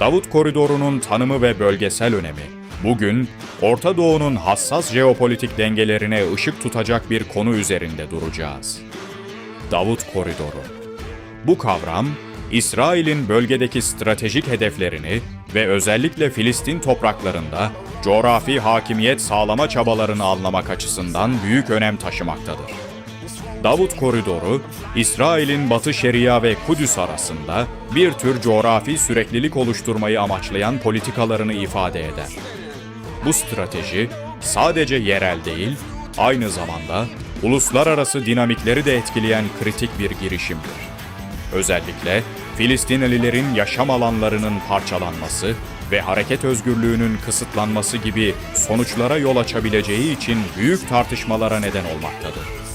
Davut Koridoru'nun tanımı ve bölgesel önemi, bugün Orta Doğu'nun hassas jeopolitik dengelerine ışık tutacak bir konu üzerinde duracağız. Davut Koridoru Bu kavram, İsrail'in bölgedeki stratejik hedeflerini ve özellikle Filistin topraklarında coğrafi hakimiyet sağlama çabalarını anlamak açısından büyük önem taşımaktadır. Davut Koridoru, İsrail'in Batı Şeria ve Kudüs arasında bir tür coğrafi süreklilik oluşturmayı amaçlayan politikalarını ifade eder. Bu strateji sadece yerel değil, aynı zamanda uluslararası dinamikleri de etkileyen kritik bir girişimdir. Özellikle Filistinlilerin yaşam alanlarının parçalanması ve hareket özgürlüğünün kısıtlanması gibi sonuçlara yol açabileceği için büyük tartışmalara neden olmaktadır.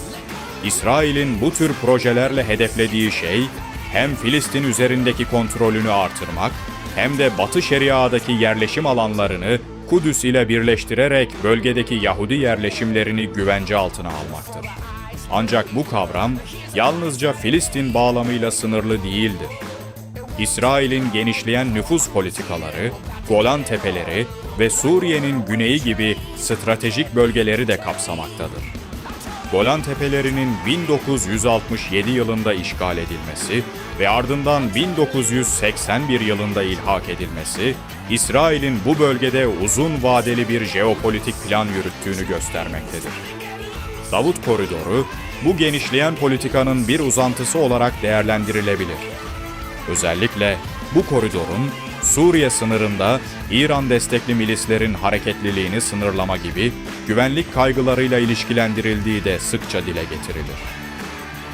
İsrail'in bu tür projelerle hedeflediği şey hem Filistin üzerindeki kontrolünü artırmak hem de Batı Şeria'daki yerleşim alanlarını Kudüs ile birleştirerek bölgedeki Yahudi yerleşimlerini güvence altına almaktır. Ancak bu kavram yalnızca Filistin bağlamıyla sınırlı değildir. İsrail'in genişleyen nüfus politikaları, Golan Tepeleri ve Suriye'nin güneyi gibi stratejik bölgeleri de kapsamaktadır. Golan Tepelerinin 1967 yılında işgal edilmesi ve ardından 1981 yılında ilhak edilmesi, İsrail'in bu bölgede uzun vadeli bir jeopolitik plan yürüttüğünü göstermektedir. Davut Koridoru, bu genişleyen politikanın bir uzantısı olarak değerlendirilebilir. Özellikle bu koridorun Suriye sınırında İran destekli milislerin hareketliliğini sınırlama gibi güvenlik kaygılarıyla ilişkilendirildiği de sıkça dile getirilir.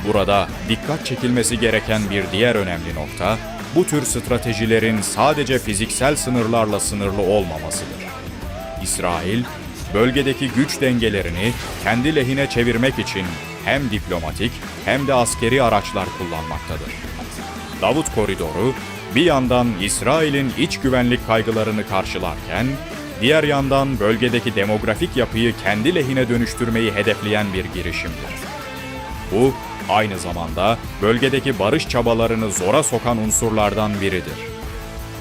Burada dikkat çekilmesi gereken bir diğer önemli nokta, bu tür stratejilerin sadece fiziksel sınırlarla sınırlı olmamasıdır. İsrail, bölgedeki güç dengelerini kendi lehine çevirmek için hem diplomatik hem de askeri araçlar kullanmaktadır. Davut Koridoru bir yandan İsrail'in iç güvenlik kaygılarını karşılarken, diğer yandan bölgedeki demografik yapıyı kendi lehine dönüştürmeyi hedefleyen bir girişimdir. Bu, aynı zamanda bölgedeki barış çabalarını zora sokan unsurlardan biridir.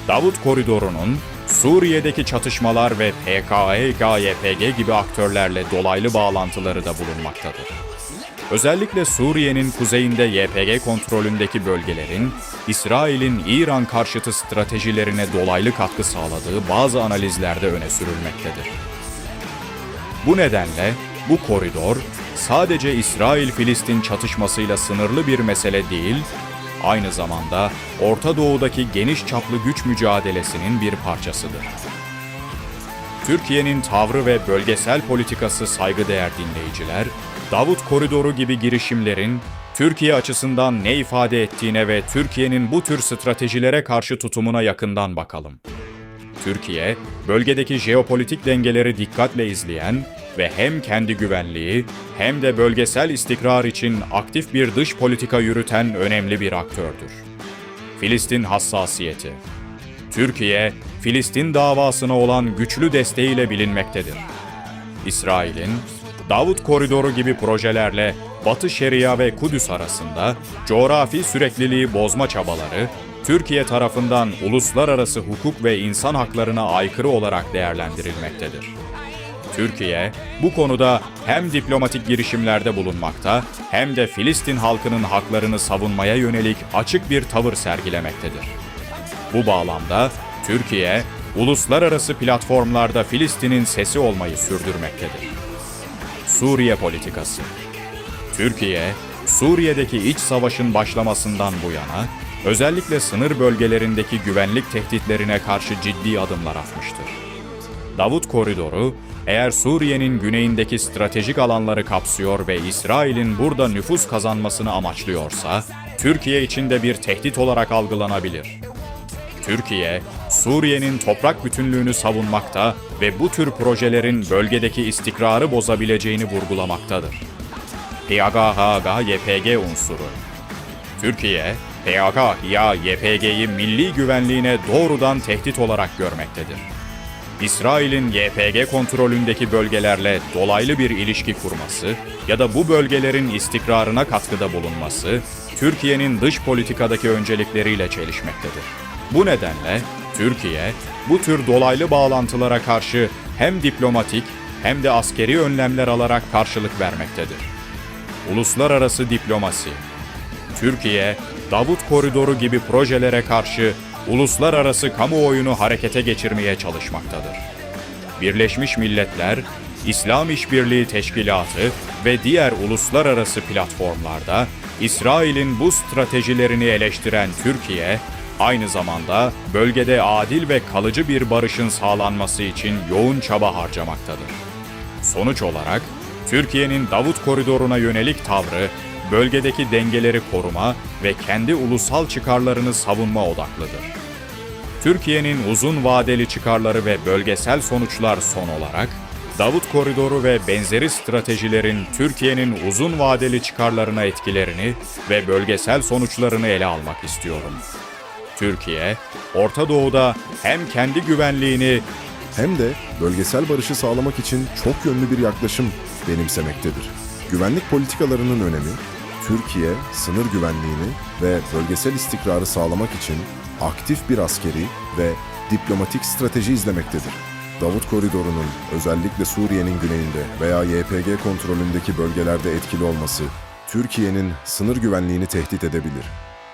Davut Koridoru'nun Suriye'deki çatışmalar ve PKK-YPG gibi aktörlerle dolaylı bağlantıları da bulunmaktadır. Özellikle Suriye'nin kuzeyinde YPG kontrolündeki bölgelerin İsrail'in İran karşıtı stratejilerine dolaylı katkı sağladığı bazı analizlerde öne sürülmektedir. Bu nedenle bu koridor sadece İsrail-Filistin çatışmasıyla sınırlı bir mesele değil, aynı zamanda Orta Doğu'daki geniş çaplı güç mücadelesinin bir parçasıdır. Türkiye'nin tavrı ve bölgesel politikası saygıdeğer dinleyiciler, Davut Koridoru gibi girişimlerin Türkiye açısından ne ifade ettiğine ve Türkiye'nin bu tür stratejilere karşı tutumuna yakından bakalım. Türkiye, bölgedeki jeopolitik dengeleri dikkatle izleyen ve hem kendi güvenliği hem de bölgesel istikrar için aktif bir dış politika yürüten önemli bir aktördür. Filistin hassasiyeti Türkiye, Filistin davasına olan güçlü desteğiyle bilinmektedir. İsrail'in Davut Koridoru gibi projelerle Batı Şeria ve Kudüs arasında coğrafi sürekliliği bozma çabaları, Türkiye tarafından uluslararası hukuk ve insan haklarına aykırı olarak değerlendirilmektedir. Türkiye, bu konuda hem diplomatik girişimlerde bulunmakta hem de Filistin halkının haklarını savunmaya yönelik açık bir tavır sergilemektedir. Bu bağlamda Türkiye, uluslararası platformlarda Filistin'in sesi olmayı sürdürmektedir. Suriye politikası Türkiye, Suriye'deki iç savaşın başlamasından bu yana, özellikle sınır bölgelerindeki güvenlik tehditlerine karşı ciddi adımlar atmıştır. Davut Koridoru, eğer Suriye'nin güneyindeki stratejik alanları kapsıyor ve İsrail'in burada nüfus kazanmasını amaçlıyorsa, Türkiye için de bir tehdit olarak algılanabilir. Türkiye, Suriye'nin toprak bütünlüğünü savunmakta ve bu tür projelerin bölgedeki istikrarı bozabileceğini vurgulamaktadır. PKK-YPG unsuru Türkiye, PKK ya YPG'yi milli güvenliğine doğrudan tehdit olarak görmektedir. İsrail'in YPG kontrolündeki bölgelerle dolaylı bir ilişki kurması ya da bu bölgelerin istikrarına katkıda bulunması, Türkiye'nin dış politikadaki öncelikleriyle çelişmektedir. Bu nedenle Türkiye, bu tür dolaylı bağlantılara karşı hem diplomatik hem de askeri önlemler alarak karşılık vermektedir. Uluslararası diplomasi Türkiye, Davut Koridoru gibi projelere karşı uluslararası kamuoyunu harekete geçirmeye çalışmaktadır. Birleşmiş Milletler, İslam İşbirliği Teşkilatı ve diğer uluslararası platformlarda İsrail'in bu stratejilerini eleştiren Türkiye, aynı zamanda bölgede adil ve kalıcı bir barışın sağlanması için yoğun çaba harcamaktadır. Sonuç olarak Türkiye'nin Davut Koridoru'na yönelik tavrı bölgedeki dengeleri koruma ve kendi ulusal çıkarlarını savunma odaklıdır. Türkiye'nin uzun vadeli çıkarları ve bölgesel sonuçlar son olarak Davut Koridoru ve benzeri stratejilerin Türkiye'nin uzun vadeli çıkarlarına etkilerini ve bölgesel sonuçlarını ele almak istiyorum. Türkiye, Orta Doğu'da hem kendi güvenliğini hem de bölgesel barışı sağlamak için çok yönlü bir yaklaşım benimsemektedir. Güvenlik politikalarının önemi, Türkiye sınır güvenliğini ve bölgesel istikrarı sağlamak için aktif bir askeri ve diplomatik strateji izlemektedir. Davut Koridoru'nun özellikle Suriye'nin güneyinde veya YPG kontrolündeki bölgelerde etkili olması, Türkiye'nin sınır güvenliğini tehdit edebilir.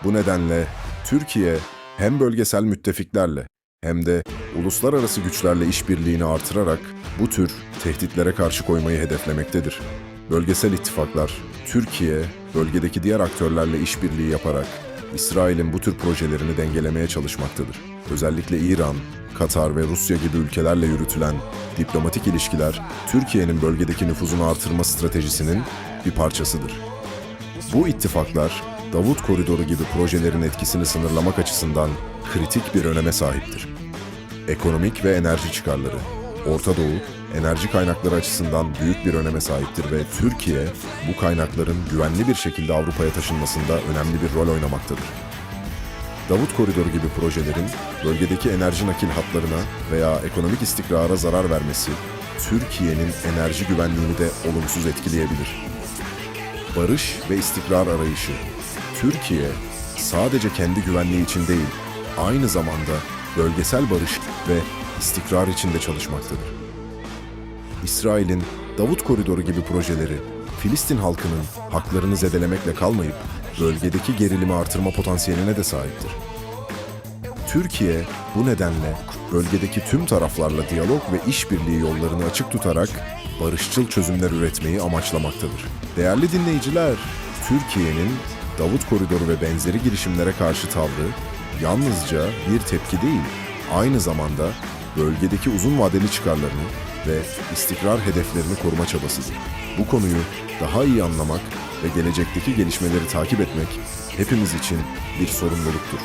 Bu nedenle Türkiye hem bölgesel müttefiklerle hem de uluslararası güçlerle işbirliğini artırarak bu tür tehditlere karşı koymayı hedeflemektedir. Bölgesel ittifaklar, Türkiye, bölgedeki diğer aktörlerle işbirliği yaparak İsrail'in bu tür projelerini dengelemeye çalışmaktadır. Özellikle İran, Katar ve Rusya gibi ülkelerle yürütülen diplomatik ilişkiler, Türkiye'nin bölgedeki nüfuzunu artırma stratejisinin bir parçasıdır. Bu ittifaklar, Davut Koridoru gibi projelerin etkisini sınırlamak açısından kritik bir öneme sahiptir. Ekonomik ve enerji çıkarları, Orta Doğu, enerji kaynakları açısından büyük bir öneme sahiptir ve Türkiye, bu kaynakların güvenli bir şekilde Avrupa'ya taşınmasında önemli bir rol oynamaktadır. Davut Koridoru gibi projelerin bölgedeki enerji nakil hatlarına veya ekonomik istikrara zarar vermesi, Türkiye'nin enerji güvenliğini de olumsuz etkileyebilir barış ve istikrar arayışı. Türkiye sadece kendi güvenliği için değil, aynı zamanda bölgesel barış ve istikrar için de çalışmaktadır. İsrail'in Davut Koridoru gibi projeleri Filistin halkının haklarını zedelemekle kalmayıp bölgedeki gerilimi artırma potansiyeline de sahiptir. Türkiye bu nedenle bölgedeki tüm taraflarla diyalog ve işbirliği yollarını açık tutarak barışçıl çözümler üretmeyi amaçlamaktadır. Değerli dinleyiciler, Türkiye'nin Davut Koridoru ve benzeri girişimlere karşı tavrı yalnızca bir tepki değil, aynı zamanda bölgedeki uzun vadeli çıkarlarını ve istikrar hedeflerini koruma çabasıdır. Bu konuyu daha iyi anlamak ve gelecekteki gelişmeleri takip etmek hepimiz için bir sorumluluktur.